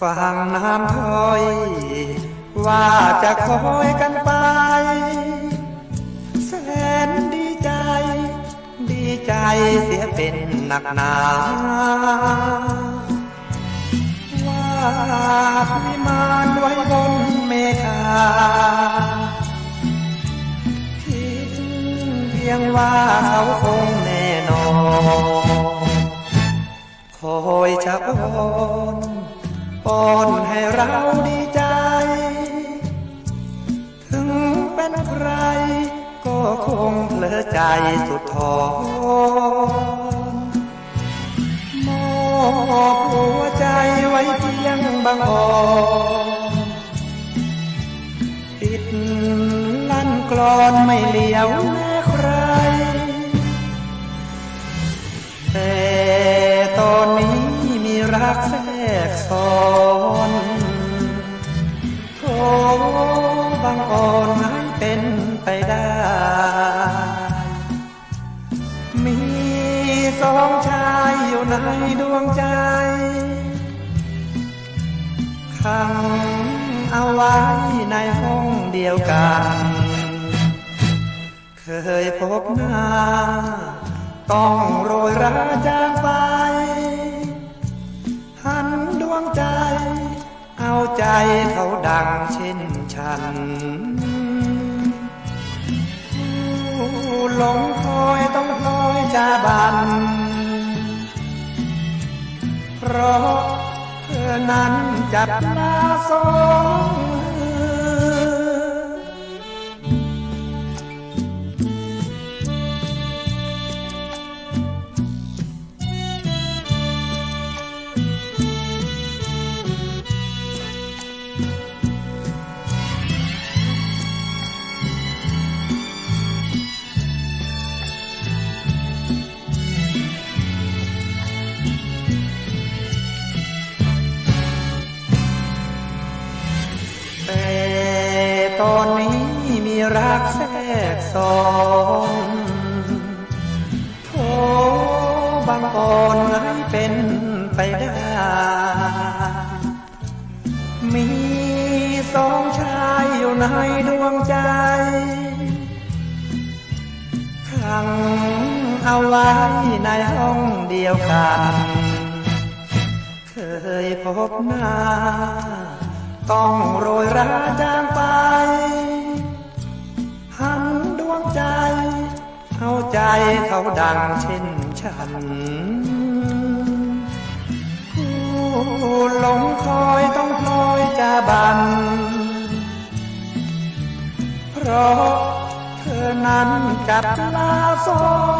ฟังน้ำถอย ว่าจะคอยกันไป แสนดีใจ ดีใจเสียเป็นหนักหนา ว่าพิมานไว้บนเมฆาคิดเพียงว่าเขาคงแน่นอนคอยจะอ้อน ป้อนให้เราดีใจ ถึงเป็นใคร ก็คงเพลอใจสุดทอนมอบหัวใจไว้เพียงบางอ่อนปิดลั่นกลอนไม่เลี้ยวแม้ใคร แต่ตอนนี้มีรักแทร กซ้อนโทบางอ่อนให้เป็นไปได้ มีสองชายอยู่ในดวงใจขังเอาไว้ในห้องเดียวกัน เคยพบหน้า ต้องโรยราจางไป เอาใจเขาดังเช่นฉันหลงคอยต้องคอยจะบัน เพราะเธอนั้นจับหน้าสอง ตอนนี้มีรักแทรกซ้อนโทบางอ่อนให้เป็นไปได้ มีสองชายอยู่ในดวงใจขังเอาไว้ในห้องเดียวกัน เคยพบหน้า ต้องโรยราจางไป เอาใจเขาดังเช่นฉันผู้หลงคอยต้องคอยจะบัน เพราะเธอนั้นจับลาซ้อ